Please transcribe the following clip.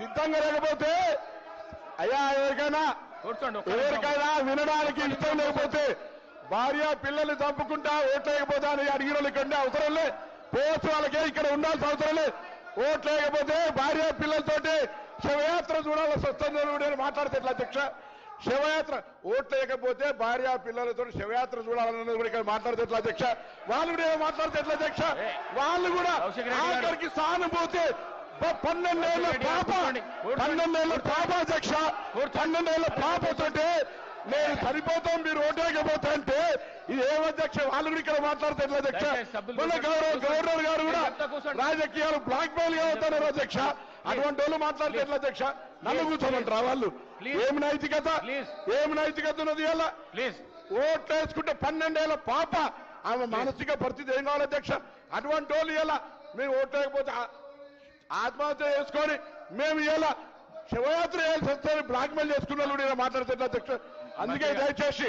సిద్ధంగా లేకపోతే అయ్యా ఎవరికైనా. ఎవరికైనా వినడానికి ఇష్టం లేకపోతే భార్య పిల్లల్ని చంపుకుంటా ఓట్లేకపోతే అని అడిగిన వాళ్ళు ఇక్కడ ఉండే అవసరం లే. పోస్ట్ వాళ్ళకే ఇక్కడ ఉండాల్సిన అవసరం లే. ఓట్లేకపోతే భార్య పిల్లలతోటి శవయాత్ర చూడాల్సి వస్తుంది అని మాట్లాడితే ఎట్లా అధ్యక్ష? శవయాత్ర ఓట్లేకపోతే భార్య పిల్లలతో శవయాత్ర చూడాలన్నది కూడా ఇక్కడ మాట్లాడితే ఎట్లా అధ్యక్ష? వాళ్ళు కూడా ఏమో మాట్లాడితే ఎట్లా అధ్యక్ష? వాళ్ళు కూడా. ఆఖరికి సానుభూతి ప- పన్నెండేళ్ళ కౌశిక్ రెడ్డి గారు, పాప. పన్నెండేళ్ళ పాప అధ్యక్ష పన్నెండేళ్ళ పాపతోటి నేను చనిపోతాం మీరు ఓటేయకపోతే అంటే ఇది ఏం అధ్యక్ష? వాళ్ళు కూడా ఇక్కడ మాట్లాడితే ఎట్లా అధ్యక్ష మొన్న. గౌరవ గవర్నర్ గారు కూడా. రాజకీయాలు బ్లాక్ మెయిల్గా అవుతున్నారు అధ్యక్ష. అటువంటి వాళ్ళు మాట్లాడితే ఎట్లా అధ్యక్ష. నన్ను కూర్చోమంటారా వాళ్ళు. ఏం నైతికత. ఏం నైతికత ఉన్నది ఇలా ప్లీజ్ ఓట్లు వేసుకుంటే పన్నెండేళ్ళ పాప. ఆమె మానసిక పరిస్థితి ఏం కావాలి అధ్యక్ష? అటువంటి వాళ్ళు ఇలా మేము ఓట్లు వేయకపోతే ఆ- ఆత్మహత్య చేసుకొని మేము ఇలా శివయాత్ర చేయాల్సి వస్తే బ్లాక్ మెయిల్ చేసుకున్న వాళ్ళు కూడా ఇలా మాట్లాడితే ఎట్లా అధ్యక్ష అందుకే. దయచేసి